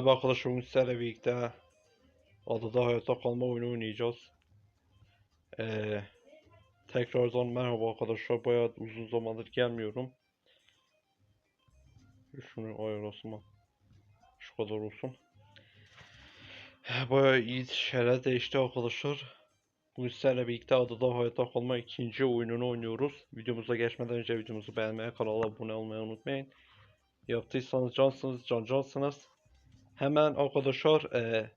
Merhaba arkadaşlar, sizlerle birlikte adada hayatta kalma oyunu oynayacağız. Ee, tekrardan merhaba arkadaşlar, bayağı uzun zamandır gelmiyorum. Şunu ayarlasın mı? Şu kadar olsun. Bayağı iyi şeyler değişti arkadaşlar. Bugün sizlerle birlikte adada hayatta kalma ikinci oyununu oynuyoruz. Videomuza geçmeden önce videomuzu beğenmeyi, kanala abone olmayı unutmayın. Yaptıysanız cansınız, can cansınız. Hemen arkadaşlar e,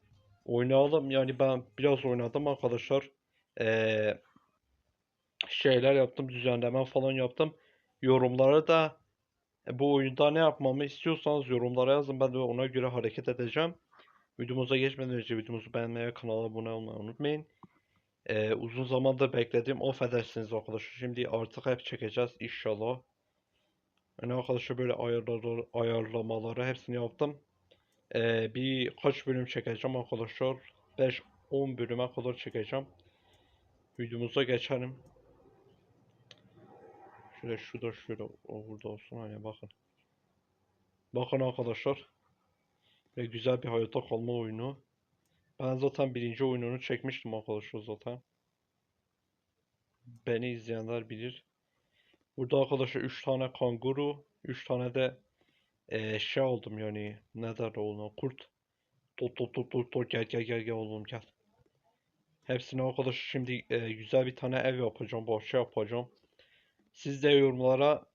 oynayalım. Yani ben biraz oynadım arkadaşlar. E, şeyler yaptım, düzenleme falan yaptım. Yorumlara da e, bu oyunda ne yapmamı istiyorsanız yorumlara yazın. Ben de ona göre hareket edeceğim. Videomuza geçmeden önce videomuzu beğenmeyi, kanala abone olmayı unutmayın. E, uzun zamandır bekledim. Affedersiniz arkadaşlar. Şimdi artık hep çekeceğiz inşallah. Yani arkadaşlar böyle ayarları, ayarlamaları hepsini yaptım. Ee, bir kaç bölüm çekeceğim arkadaşlar. 5-10 bölüme kadar çekeceğim. Videomuza geçelim. Şöyle şurada şöyle o burada olsun hani bakın. Bakın arkadaşlar. Ve güzel bir hayatta kalma oyunu. Ben zaten birinci oyununu çekmiştim arkadaşlar zaten. Beni izleyenler bilir. Burada arkadaşlar 3 tane kanguru, 3 tane de eee, şey aldım yani ne derler ona kurt. Tut tut tut tut tut gel gel gel gel oğlum gel. Hepsine arkadaşlar şimdi eee, güzel bir tane ev yapacağım, bahçe yapacağım. Siz de yorumlara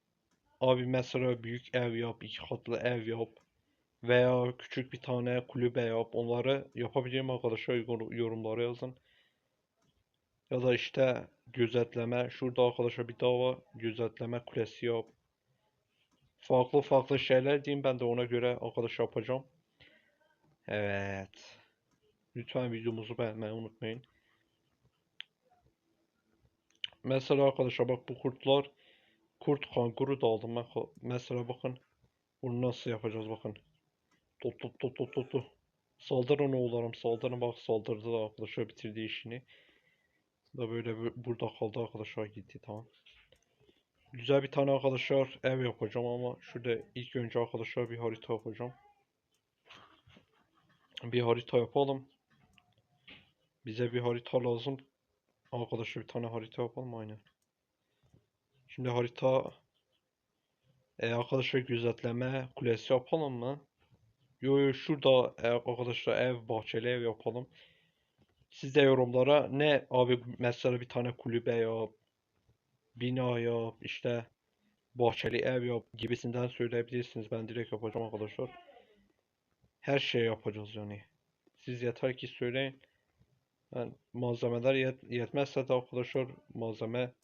abi mesela büyük ev yap, iki katlı ev yap veya küçük bir tane kulübe yap. Onları yapabileceğim arkadaşlar yor- yorumlara yazın. Ya da işte gözetleme. Şurada arkadaşlar bir daha var. Gözetleme kulesi yap. Farklı farklı şeyler diyeyim. Ben de ona göre arkadaş yapacağım. Evet. Lütfen videomuzu beğenmeyi unutmayın. Mesela arkadaşlar bak bu kurtlar. Kurt kanguru da aldım. Mesela bakın. Bunu nasıl yapacağız bakın. Tut tut tut tut tut. Saldırın oğullarım saldırın. Bak saldırdı da arkadaşlar bitirdi işini. Da böyle bu- burada kaldı arkadaşlar gitti tamam. Güzel bir tane arkadaşlar ev yapacağım ama şurada ilk önce arkadaşlar bir harita yapacağım. Bir harita yapalım. Bize bir harita lazım. Arkadaşlar bir tane harita yapalım aynen. Şimdi harita e, arkadaşlar gözetleme kulesi yapalım mı? Yo yo şurada e, arkadaşlar ev bahçeli ev yapalım. Siz de yorumlara ne abi mesela bir tane kulübe yap, bina yap, işte bahçeli ev yap gibisinden söyleyebilirsiniz. Ben direkt yapacağım arkadaşlar. Her şeyi yapacağız yani. Siz yeter ki söyleyin. Ben malzemeler yet yetmezse de arkadaşlar malzeme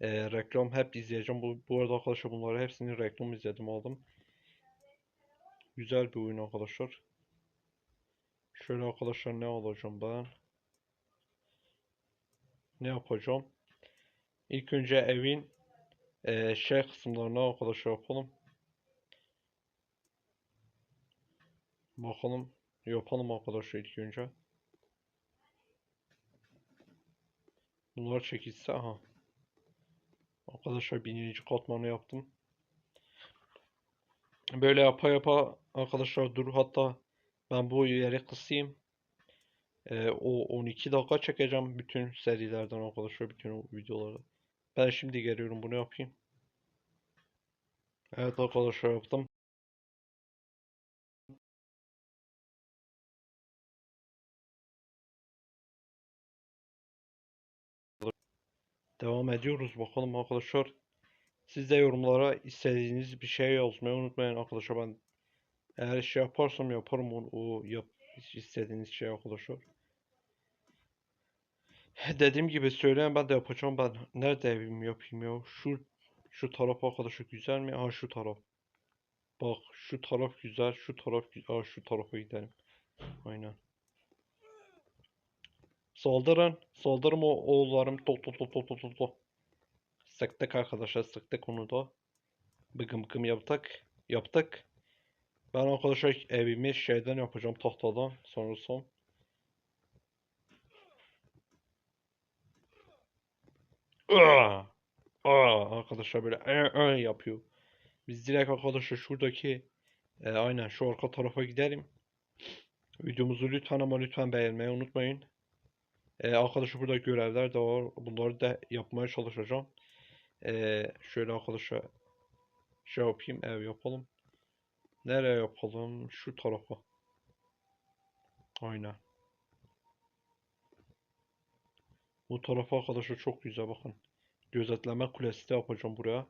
e, reklam hep izleyeceğim. Bu, bu arada arkadaşlar bunları hepsini reklam izledim aldım. Güzel bir oyun arkadaşlar. Şöyle arkadaşlar ne alacağım ben? Ne yapacağım? İlk önce evin eee, şey kısımlarına arkadaşlar yapalım. Bakalım. Yapalım arkadaşlar ilk önce. Bunlar çekilse aha. Arkadaşlar birinci katmanı yaptım. Böyle yapa yapa arkadaşlar dur hatta ben bu yeri kısayım. Ee, o 12 dakika çekeceğim bütün serilerden arkadaşlar bütün videoları. Ben şimdi geliyorum bunu yapayım. Evet arkadaşlar yaptım. Devam ediyoruz bakalım arkadaşlar. Siz de yorumlara istediğiniz bir şey yazmayı unutmayın arkadaşlar. Ben eğer şey yaparsam yaparım onu, o yap istediğiniz şey arkadaşlar. Dediğim gibi söyleyen ben de yapacağım ben. Nerede evim yapayım ya? Şu şu taraf arkadaşlar güzel mi? Aha şu taraf. Bak şu taraf güzel, şu taraf güzel. Şu tarafa gidelim. Aynen. Saldırın. Saldırın o oğullarım. Tok tok tok tok tok tok. Sıktık arkadaşlar sıktık onu da. Bıkım bıkım yaptık. Yaptık. Ben arkadaşlar evimi şeyden yapacağım tahtadan. Sonrasında. Arkadaşlar böyle "Ee, ee" yapıyor. Biz direkt arkadaşlar şuradaki e, aynen şu arka tarafa gidelim. Videomuzu lütfen ama lütfen beğenmeyi unutmayın. Ee, arkadaşlar burada görevler de var. Bunları da yapmaya çalışacağım. Ee, şöyle arkadaşlar şey yapayım, ev yapalım. Nereye yapalım? Şu tarafa. Aynen. Bu tarafa arkadaşlar çok güzel bakın. Gözetleme kulesi de yapacağım buraya.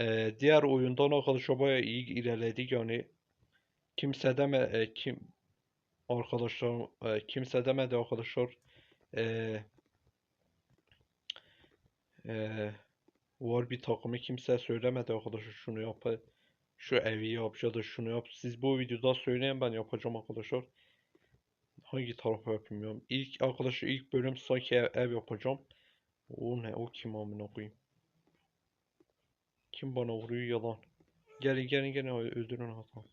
Ee, diğer oyundan arkadaşlar bayağı iyi ilerledik yani. Kimse deme e, kim arkadaşlar e, kimse demedi arkadaşlar. Ee, e, var bir takımı kimse söylemedi arkadaşlar şunu yap şu evi yap ya da şunu yap. Siz bu videoda söyleyin ben yapacağım arkadaşlar. Hangi tarafa yapayım? İlk arkadaşlar ilk bölüm sanki ev, ev yapacağım. O ne? O kim amına koyayım? Kim bana vuruyor yalan. Gelin gelin gelin öldürün hatta.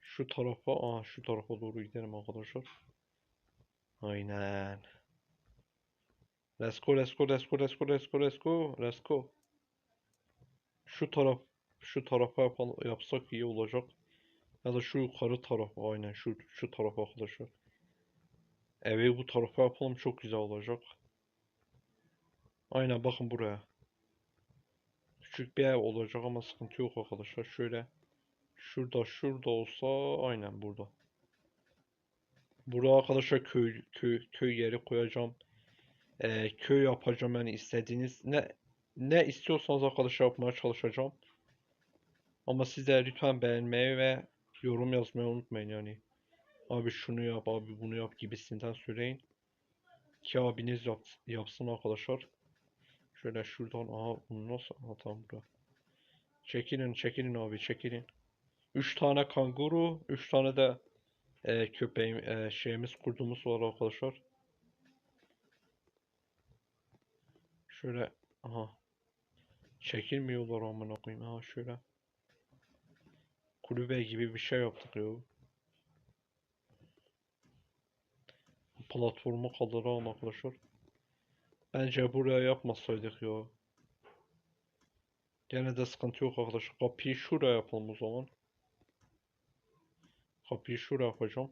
Şu tarafa, aa şu tarafa doğru gidelim arkadaşlar. Aynen. Let's go, let's go, let's go, let's go, let's go, let's go, let's go. Şu taraf, şu tarafa yapalım, yapsak iyi olacak. Ya da şu yukarı taraf, aynen şu şu taraf arkadaşlar. Evi bu tarafa yapalım çok güzel olacak. Aynen bakın buraya. Küçük bir ev olacak ama sıkıntı yok arkadaşlar. Şöyle şurada şurada olsa aynen burada. Buraya arkadaşlar köy köy köy yeri koyacağım. Ee, köy yapacağım yani istediğiniz ne ne istiyorsanız arkadaşlar yapmaya çalışacağım. Ama siz de lütfen beğenmeyi ve yorum yazmayı unutmayın yani. Abi şunu yap, abi bunu yap gibisinden söyleyin. Ki abiniz yap, yapsın arkadaşlar. Şöyle şuradan, aha bunu nasıl, aha tamam. Çekilin, çekilin abi, çekilin. 3 tane kanguru, 3 tane de e, köpeğim, e, şeyimiz, kurdumuz var arkadaşlar. Şöyle, aha. Çekilmiyorlar amına koyayım. Ha şöyle. Kulübe gibi bir şey yaptık ya. Platformu kaldıralım arkadaşlar. Bence buraya yapmasaydık ya. Gene de sıkıntı yok arkadaşlar. Kapıyı şuraya yapalım o zaman. Kapıyı şuraya yapacağım.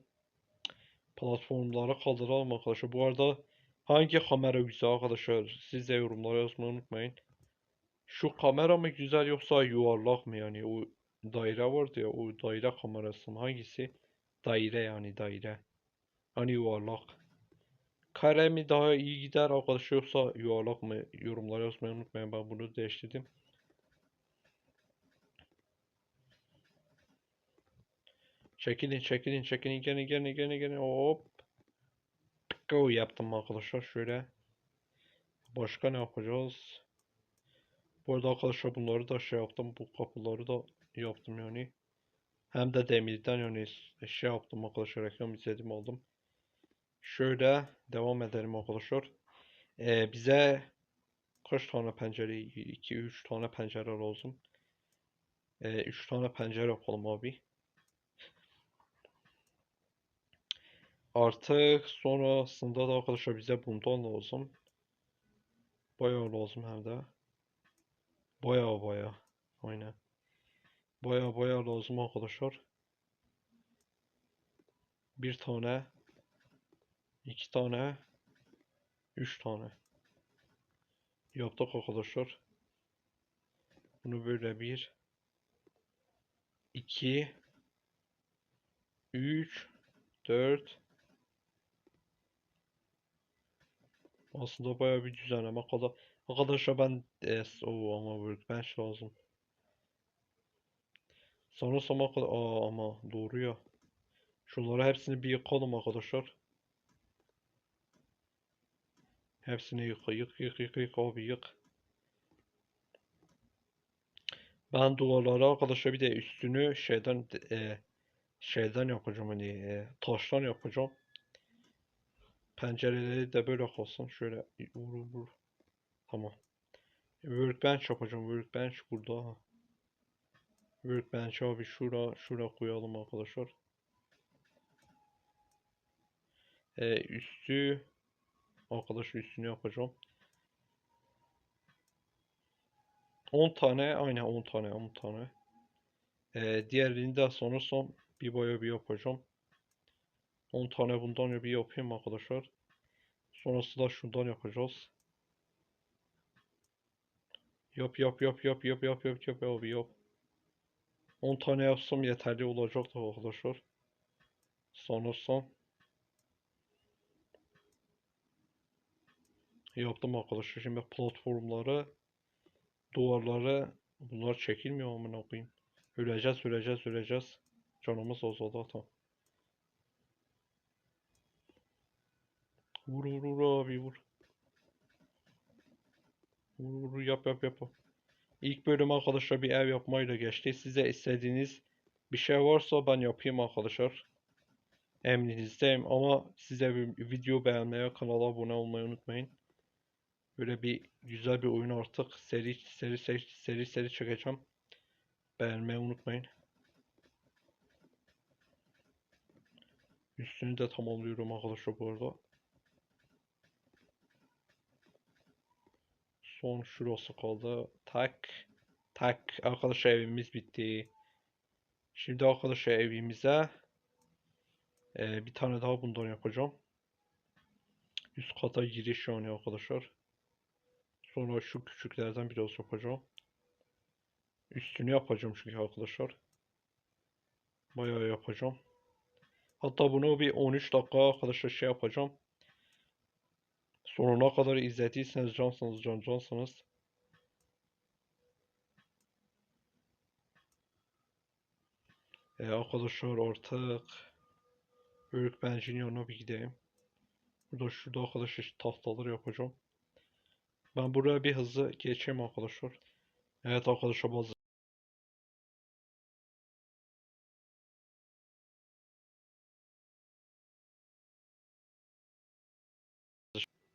Platformları kaldıralım arkadaşlar. Bu arada hangi kamera güzel arkadaşlar? Siz de yorumlara yazmayı unutmayın. Şu kamera mı güzel yoksa yuvarlak mı yani? O daire vardı ya o daire kamerası mı? Hangisi? Daire yani daire. Hani yuvarlak. Kare mi daha iyi gider arkadaşlar yoksa yuvarlak mı? Yorumlara yazmayı unutmayın. Ben bunu değiştirdim. Çekilin çekilin çekilin gelin gelin gelin gelin hop. Go yaptım arkadaşlar şöyle. Başka ne yapacağız? Bu arada arkadaşlar bunları da şey yaptım. Bu kapıları da yaptım yani. Hem de demirden yani şey yaptım arkadaşlar. Reklam izledim aldım. Şöyle devam edelim arkadaşlar. Ee, bize kaç tane pencere? 2-3 tane pencere lazım. 3 tane pencere yapalım abi. Artık sonrasında da arkadaşlar bize bundan lazım. Bayağı lazım hem de. Bayağı bayağı. Aynen. Bayağı bayağı lazım arkadaşlar. Bir tane. İki tane. Üç tane. Yaptık arkadaşlar. Bunu böyle bir. iki, Üç. Dört. Aslında bayağı bir düzenleme kadar. Arkadaşlar ben e, o ama workbench lazım. Sanırsam kadar aa ama doğru ya. Şunları hepsini bir yıkalım arkadaşlar. Hepsini yık yık yık yık yık abi yık. Ben duvarları arkadaşlar bir de üstünü şeyden e, şeyden yapacağım hani e, taştan yapacağım. Pencereleri de böyle kalsın. Şöyle vur vur. Tamam. Workbench yapacağım. Workbench burada. Workbench abi şura şura koyalım arkadaşlar. Ee, üstü arkadaşlar üstünü yapacağım. 10 tane aynen 10 tane 10 tane. Ee, diğerini de son bir boya bir yapacağım. 10 tane bundan bir yapayım arkadaşlar. Sonrasında şundan yapacağız. Yap yap yap yap yap yap yap yap abi yap. 10 tane yapsam yeterli olacaktı arkadaşlar. Sanırsam. Yaptım arkadaşlar. Şimdi platformları, duvarları bunlar çekilmiyor amına koyayım. Öleceğiz, öleceğiz, öleceğiz. Canımız azaldı tamam. Vur vur vur abi. Vur vur vur, yap yap yap. İlk bölüm arkadaşlar bir ev yapmayla geçti. Size istediğiniz bir şey varsa ben yapayım arkadaşlar. Emrinizdeyim ama size bir video beğenmeyi, kanala abone olmayı unutmayın. Böyle bir güzel bir oyun artık seri seri seri seri, seri çekeceğim. Beğenmeyi unutmayın. Üstünü de tamamlıyorum arkadaşlar bu arada. Son şurası kaldı. Tak. Tak. Arkadaşlar evimiz bitti. Şimdi arkadaşlar evimize e, bir tane daha bundan yapacağım. Üst kata giriş yani arkadaşlar. Sonra şu küçüklerden biraz yapacağım. Üstünü yapacağım çünkü arkadaşlar. Bayağı yapacağım. Hatta bunu bir 13 dakika arkadaşlar şey yapacağım. Sonuna kadar izlediyseniz cansınız can cansınız. E arkadaşlar artık öğretmencinin yanına bir gideyim. Burada şurada arkadaşlar tahtaları yapacağım. Ben buraya bir hızlı geçeyim arkadaşlar. Evet arkadaşlar bazı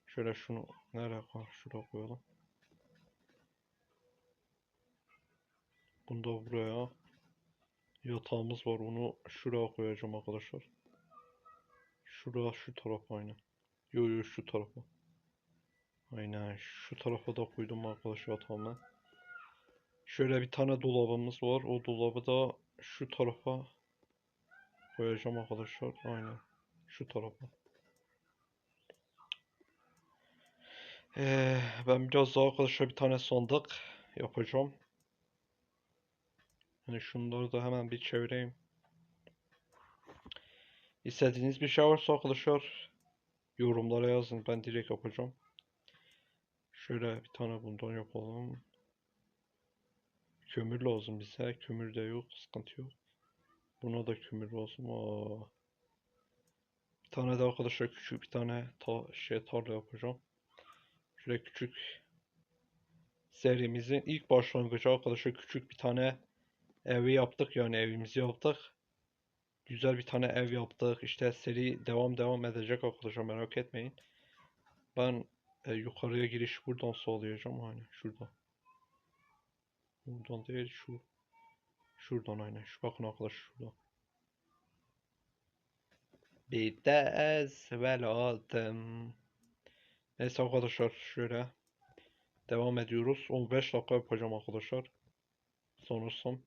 Şöyle şunu nereye koy? Şuraya koyalım. Bunu da buraya. Yatağımız var. Onu şuraya koyacağım arkadaşlar. Şuraya şu tarafa aynen. Yo yo şu tarafa. Aynen şu tarafa da koydum arkadaşlar yatağımı. Şöyle bir tane dolabımız var. O dolabı da şu tarafa koyacağım arkadaşlar. Aynen. Şu tarafa. Ee, ben biraz daha arkadaşlar bir tane sandık yapacağım. Yani şunları da hemen bir çevireyim. İstediğiniz bir şey varsa arkadaşlar yorumlara yazın. Ben direkt yapacağım. Şöyle bir tane bundan yapalım. Kömür lazım bize. Kömür de yok. Sıkıntı yok. Buna da kömür lazım. Aa. Bir tane de arkadaşlar küçük bir tane ta şey tarla yapacağım. Şöyle küçük serimizin ilk başlangıcı arkadaşlar küçük bir tane evi yaptık yani evimizi yaptık. Güzel bir tane ev yaptık. İşte seri devam devam edecek arkadaşlar merak etmeyin. Ben e, yukarıya giriş buradan sağlayacağım hani şuradan. Buradan değil şu. Şuradan aynen. Şu bakın arkadaşlar şuradan. Bir dez veladım. Neyse arkadaşlar şöyle devam ediyoruz. 15 dakika yapacağım arkadaşlar. Sanırsam.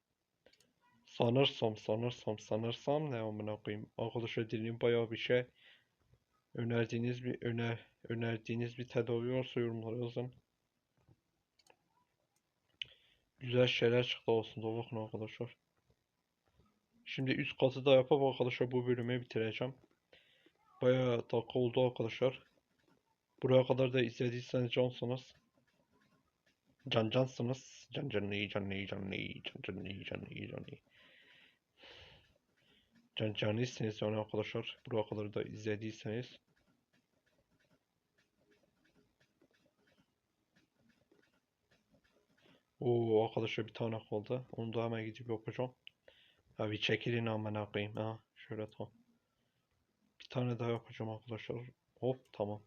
Sanırsam sanırsam sanırsam ne amına koyayım. Arkadaşlar dilim bayağı bir şey. Önerdiğiniz bir öner önerdiğiniz bir tedavi varsa yorumlara yazın. Güzel şeyler çıktı aslında bakın arkadaşlar. Şimdi üst katı da yapıp arkadaşlar bu bölümü bitireceğim. Bayağı dakika oldu arkadaşlar. Buraya kadar da izlediyseniz cansınız. Can cansınız. Can canlı canlı canlı can canlı canlı canlı. Can canlısınız yani arkadaşlar. Buraya kadar da izlediyseniz. Oo arkadaşlar bir tane kaldı. Onu da hemen gidip yapacağım. Ya bir çekilin amına koyayım ha. Şöyle tam. Bir tane daha yapacağım arkadaşlar. Hop tamam.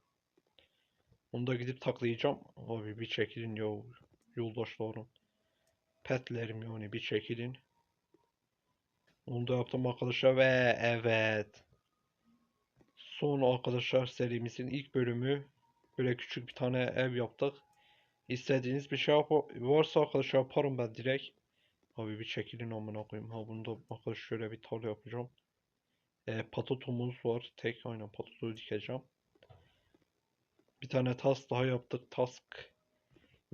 Onu da gidip taklayacağım. Abi bir çekilin ya yoldaşlarım. Petlerim yani bir çekilin. Onu da yaptım arkadaşlar ve evet. Son arkadaşlar serimizin ilk bölümü. Böyle küçük bir tane ev yaptık. İstediğiniz bir şey varsa arkadaşlar yaparım ben direkt. Abi bir çekilin amına koyayım. Ha bunu da arkadaşlar şöyle bir tarla yapacağım. E, patotumuz var. Tek aynen patotu dikeceğim. Bir tane task daha yaptık. Task.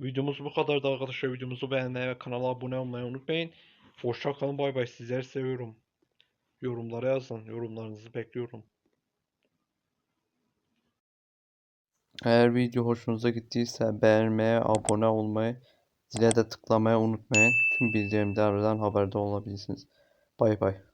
Videomuz bu kadardı arkadaşlar. Videomuzu beğenmeyi ve kanala abone olmayı unutmayın. Hoşça kalın. Bay bay. Sizleri seviyorum. Yorumlara yazın. Yorumlarınızı bekliyorum. Eğer video hoşunuza gittiyse beğenmeye, abone olmayı, zile de tıklamayı unutmayın. Tüm bildirimlerden haberdar olabilirsiniz. Bay bay.